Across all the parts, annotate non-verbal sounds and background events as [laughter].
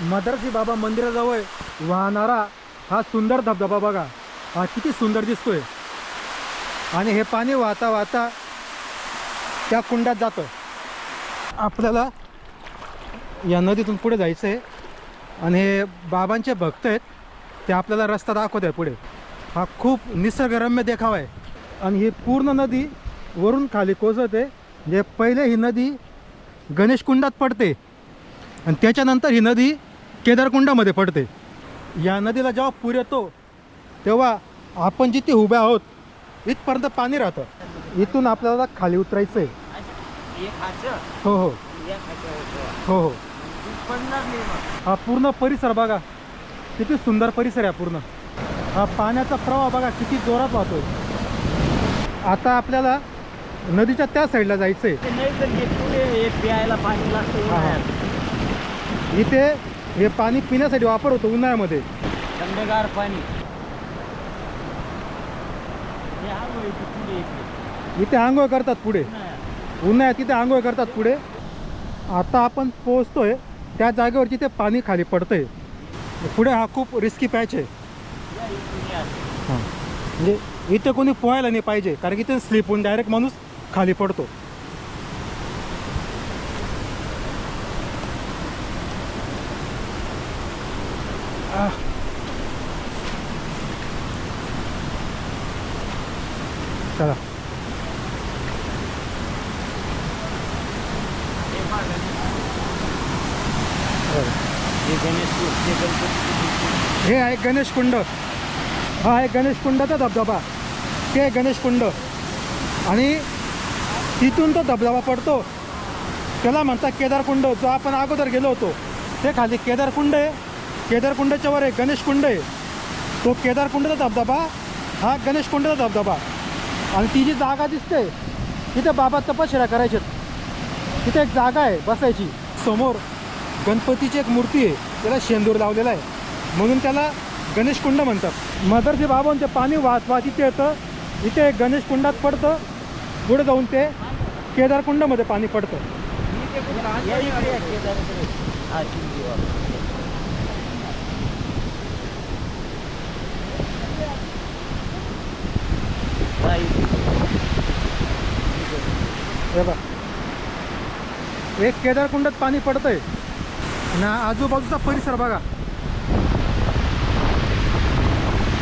मदरसी बाबा मंदिराजवळ वाहणारा हा सुंदर धबधबा बघा. हा किती सुंदर दिसतोय. आणि हे पाणी वाहता वाहता त्या कुंडात जातं. आपल्याला या नदीतून पुढे जायचं आहे आणि हे बाबांचे भक्त आहेत. ते आपल्याला रस्ता दाखवत आहे पुढे. हा खूप निसर्गरम्य देखावा आहे. आणि ही पूर्ण नदी वरून खाली कोसळते. म्हणजे पहिले ही नदी गणेशकुंडात पडते. आणि त्याच्यानंतर ही नदी केदारकुंडामध्ये पडते. या नदीला जेव्हा पूर येतो तेव्हा आपण जिथे उभे आहोत इथपर्यंत पाणी राहतं. इथून आपल्याला खाली उतरायचं आहे हो हो. हो हो. हा पूर्ण परिसर बघा. किती सुंदर परिसर आहे पूर्ण. हा पाण्याचा प्रवाह बघा किती जोरात वाहतोय. आता आपल्याला नदीच्या त्या साईडला जायचं आहे ते नैसर्गिक पुढे प्यायला पाणी लागतं. उन्हाळ्यात. इथे हे पाणी पिण्यासाठी वापर होतो उन्हाळ्यामध्ये. थंडगार पाणी. हे आंघोळीची पुढे येते इथे आंघोळ करतात पुढे. उन्हाळ्यात. उन्हाळ्यात तिथे आंघोळ करतात पुढे. आता आपण पोहोचतोय त्या जागेवर जिथे पाणी खाली पडतंय. पुढे हा खूप रिस्की पॅच आहे. या इथून या. हां. म्हणजे इथे कोणी पोहायला नाही पाहिजे कारण की इथे स्लिप होऊन डायरेक्ट माणूस खाली पडतो. हे. हे गणेश हे गणपती हे आहे गणेश कुंड. हा आहे गणेश कुंडाचा धबधबा. ते आहे गणेश कुंड. आणि तिथून तो धबधबा पडतो. त्याला म्हणतात केदारकुंड जो आपण अगोदर गेलो होतो ते खाली केदारकुंड आहे. केदारकुंडाच्या वर आहे. गणेश कुंड. आहे तो केदारकुंडाचा धबधबा. हा गणेश कुंडाचा धबधबा. आणि ती जी जागा दिसते तिथे बाबा तपश्चर्या करायचे. तिथे एक जागा आहे बसायची. समोर गणपतीची एक मूर्ती आहे. त्याला शेंदूर लावलेला आहे. म्हणून त्याला गणेश कुंड म्हणतात. मदरचे बाबांचे पाणी वाहत वाहत इथे येतं. इथे गणेश कुंडात पडतं. पुढे जाऊन ते केदारकुंडमध्ये पाणी पडतं या इकडे या केदारकडे. हा, शिंदेवाला. हा, इथे. हे बघा. एक केदारकुंडात पाणी पडतंय. आणि आजूबाजूचा परिसर बघा.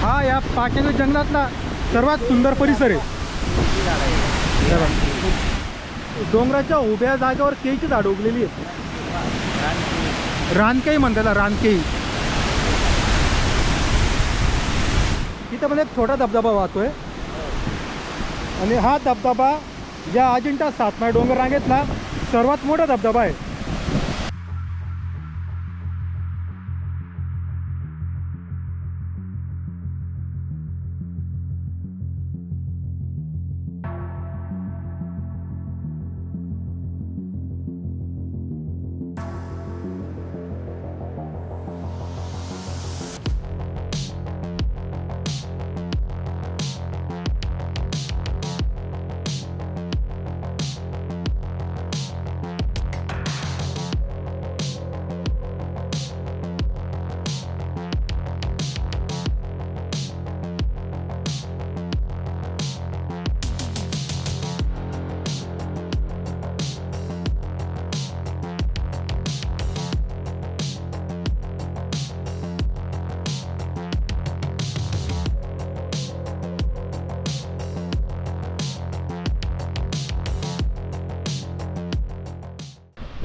हा या पाटणगड जंगलातला सर्वात सुंदर परिसर आहे. डोंगराच्या उभ्या जागेवर केळीची झाडं उगलेली आहेत. रानकेई म्हणतात त्याला रानकेई तिथं पण एक छोटा धबधबा वाहतोय. आणि हा धबधबा या अजिंठा सातमाळ डोंगर रांगेतला सर्वात मोठा धबधबा आहे.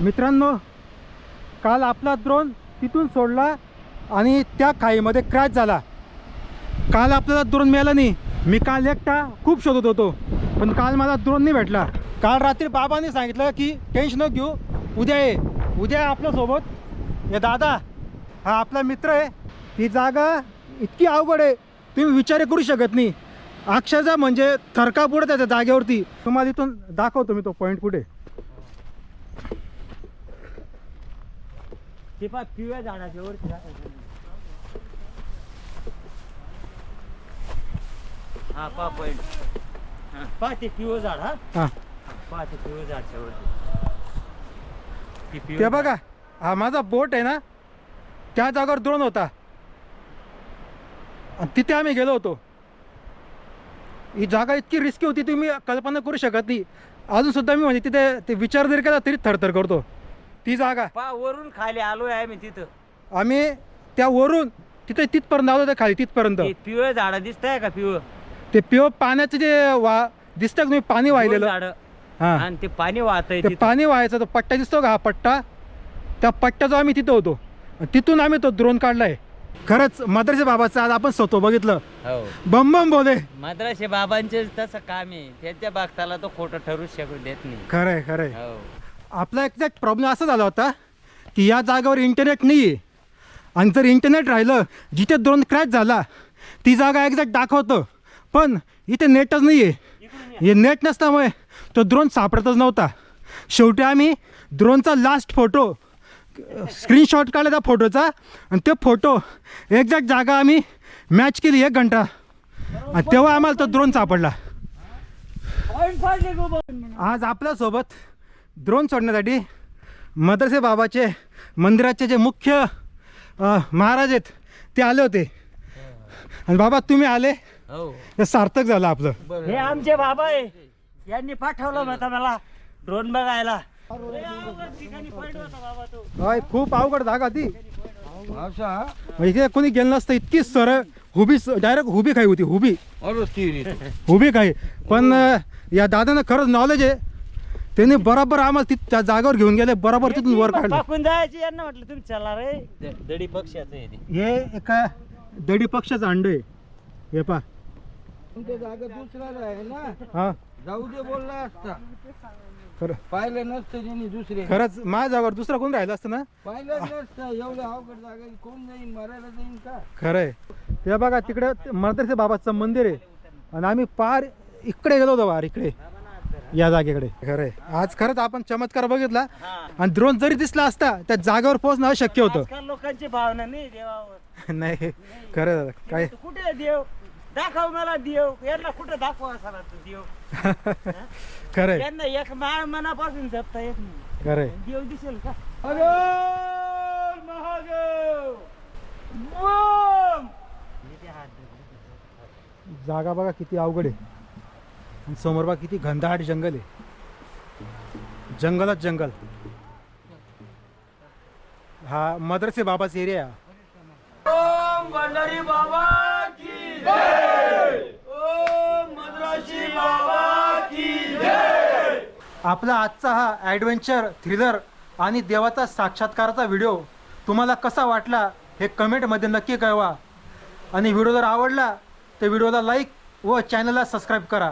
मित्रांनो काल आपला द्रोण तिथून सोडला आणि त्या खाईमध्ये क्रॅच झाला. काल आपल्याला द्रोण मिळाला नाही. मी काल एकटा खूप शोधत होतो पण काल मला द्रोण नाही भेटला. काल रात्री बाबांनी सांगितलं की टेन्शन घेऊ. उद्या ये. उद्या आपल्यासोबत हे दादा हा आपला मित्र आहे. ती जागा इतकी अवघड आहे. तुम्ही विचार करू शकत नाही. अक्षरशः म्हणजे थरका पुढे त्याच्या जागेवरती. तुम्हाला इथून दाखवतो मी तो पॉईंट कुठे ते पहा पिवळ्या झाडाच्या वरती. हा पहा पॉइंट हा, पहा ते पिवळं झाड हा. हां. पहा ते पिवळं झाडच्या वरती ते ते पिवळं बघा हा माझा बोट आहे ना त्या जागेवर द्रोण होता. आणि तिथे आम्ही गेलो होतो. ही जागा इतकी रिस्की होती तुम्ही कल्पना करू शकत नाही. अजून सुद्धा मी म्हणजे तिथे ते विचार जरी केला तरी थरथर करतो. ती जागा. पा वरून खाली आलोय आम्ही तिथं. आम्ही त्या वरून तिथे तिथपर्यंत आलो होतो खाली तिथपर्यंत. ते पिवळे झाड दिसत आहे का पिवळ? ते प्युअर पाण्याचं जे वा दिसतं का तुम्ही? पाणी वाहिलेलं. झाड. हां. आणि ते पाणी वाहत ते पाणी व्हायचं तो पट्टा दिसतो का हा पट्टा? त्या पट्ट्याचा आम्ही तिथं होतो. तिथून आम्ही तो द्रोण काढलाय. खरंच मद्रासी बाबाचं आज आपण स्वतः बघितलं? हो. बम बम बोले. मद्राशे बाबांचे तसं काम आहे. त्यांच्या बागताला तो खोटं ठरू शकू देत नाही. खरंय खरंय. हो. आपला एक्झॅक्ट प्रॉब्लेम असा झाला होता की या जागेवर इंटरनेट नाही आहे आणि जर इंटरनेट राहिलं जिथे द्रोण क्रॅश झाला ती जागा एक्झॅक्ट दाखवतं. पण इथे नेटच नाही आहे हे नेट नसल्यामुळे तो द्रोण सापडतच नव्हता. शेवटी आम्ही द्रोणचा लास्ट फोटो स्क्रीनशॉट काढला त्या फोटोचा आणि ते फोटो एक्झॅक्ट जागा आम्ही मॅच केली एक घंटा. आणि तेव्हा आम्हाला तो द्रोण सापडला. आज आपल्यासोबत द्रोण सोडण्यासाठी मदरसे बाबाचे मंदिराचे जे मुख्य महाराज आहेत ते आले होते. आणि बाबा तुम्ही आले? हो. हे सार्थक झालं आपलं. हे आमचे बाबा आहे. यांनी पाठवलं होतं मला ड्रोन बघायला. ठिकाणी पॉइंट होता बाबा तो काय खूप अवघड जागा ती. म्हणजे इथे कोणी गेलं नसतं इतकी सरळ हुबी डायरेक्ट हुबी खाई होती हुबी. हुबी खाई. पण या दादानं खरंच नॉलेज आहे. त्यांनी बरोबर आम्हाला ति त्या जागेवर घेऊन गेले बरोबर तिथून वर काढलं. टाकून जायची यांना म्हटलं तुम्ही चला रे. द- दडी पक्षाचं आहे ते. हे एका दडी पक्षाचं अंड आहे. हे पा जागा दुसऱ्याला आहे ना? हा. जाऊ दे बोलला असता. खरं. पाहिलं नसतं त्यांनी दुसरे. खरंच माझ्या जागेवर दुसरा कोण राहिलं असतं ना? पाहिलं नसतं. एवढं अवघड जागा कोण जाईन? मारायला जाईन का? खरंय. ते बघा तिकडे मर्दरसे बाबाचं मंदिर आहे. आणि आम्ही पार इकडे गेलो होतो पार इकडे. या जागेकडे. खरंय. आज खरंच आपण चमत्कार बघितला. हा. आणि द्रोण जरी दिसला असता त्या जागेवर पोहोचणं अशक्य होतं. आजकाल लोकांची भावना नाही देवावर. [laughs] नाही. खरं दादा काय? कुठे आहे देव? दाखव मला देव. यांना कुठे दाखवा असा तू देव? [laughs] खरंय. यांना एक माळ मनापासून जपता येत नाही. खरंय. देव दिसेल का? महादेव! जागा बघा किती अवघड आहे. आणि समोर बघा किती घनदाट जंगल आहे. जंगलच जंगल. हा मदरसे बाबाचा एरिया आपला आजचा हा ॲडव्हेंचर थ्रिलर आणि देवाचा साक्षात्काराचा व्हिडिओ तुम्हाला कसा वाटला हे कमेंटमध्ये नक्की कळवा. आणि व्हिडिओ जर आवडला तर व्हिडिओला लाईक व चॅनलला सबस्क्राईब करा.